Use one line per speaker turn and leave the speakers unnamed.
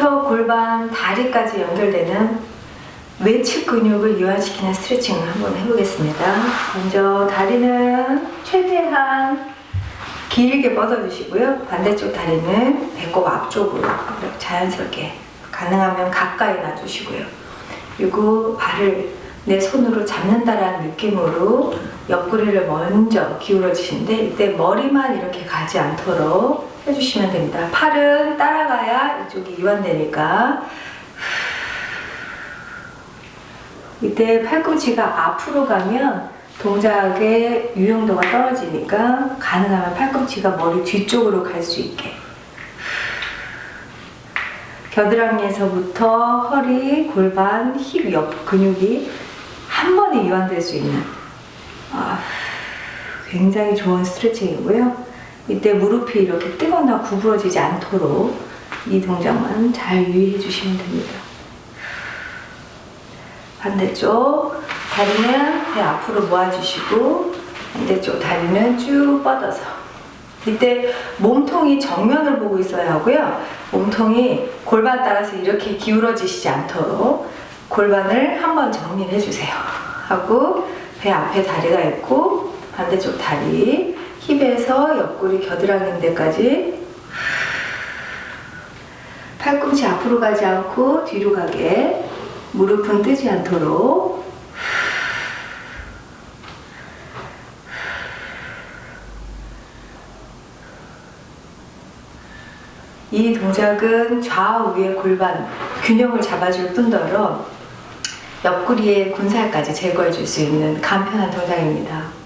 팔꿈치부터 골반, 다리까지 연결되는 외측 근육을 이완시키는 스트레칭을 한번 해보겠습니다. 먼저 다리는 최대한 길게 뻗어주시고요. 반대쪽 다리는 배꼽 앞쪽으로 자연스럽게 가능하면 가까이 놔주시고요. 그리고 발을 내 손으로 잡는다라는 느낌으로 옆구리를 먼저 기울여 주시는데 이때 머리만 이렇게 가지 않도록 해주시면 됩니다. 팔은 따라가야 이쪽이 이완되니까. 이때 팔꿈치가 앞으로 가면 동작의 유용도가 떨어지니까 가능하면 팔꿈치가 머리 뒤쪽으로 갈 수 있게. 겨드랑이에서부터 허리, 골반, 힙 옆 근육이 한 번에 이완될 수 있는 아, 굉장히 좋은 스트레칭이고요. 이때 무릎이 이렇게 뜨거나 구부러지지 않도록 이 동작만 잘 유의해 주시면 됩니다. 반대쪽 다리는 배 앞으로 모아주시고 반대쪽 다리는 쭉 뻗어서 이때 몸통이 정면을 보고 있어야 하고요. 몸통이 골반 따라서 이렇게 기울어지시지 않도록 골반을 한번 정리해 주세요. 하고 배 앞에 다리가 있고 반대쪽 다리 힙에서 옆구리 겨드랑이 데까지. 팔꿈치 앞으로 가지 않고 뒤로 가게. 무릎은 뜨지 않도록. 이 동작은 좌우의 골반 균형을 잡아줄 뿐더러 옆구리의 군살까지 제거해 줄 수 있는 간편한 동작입니다.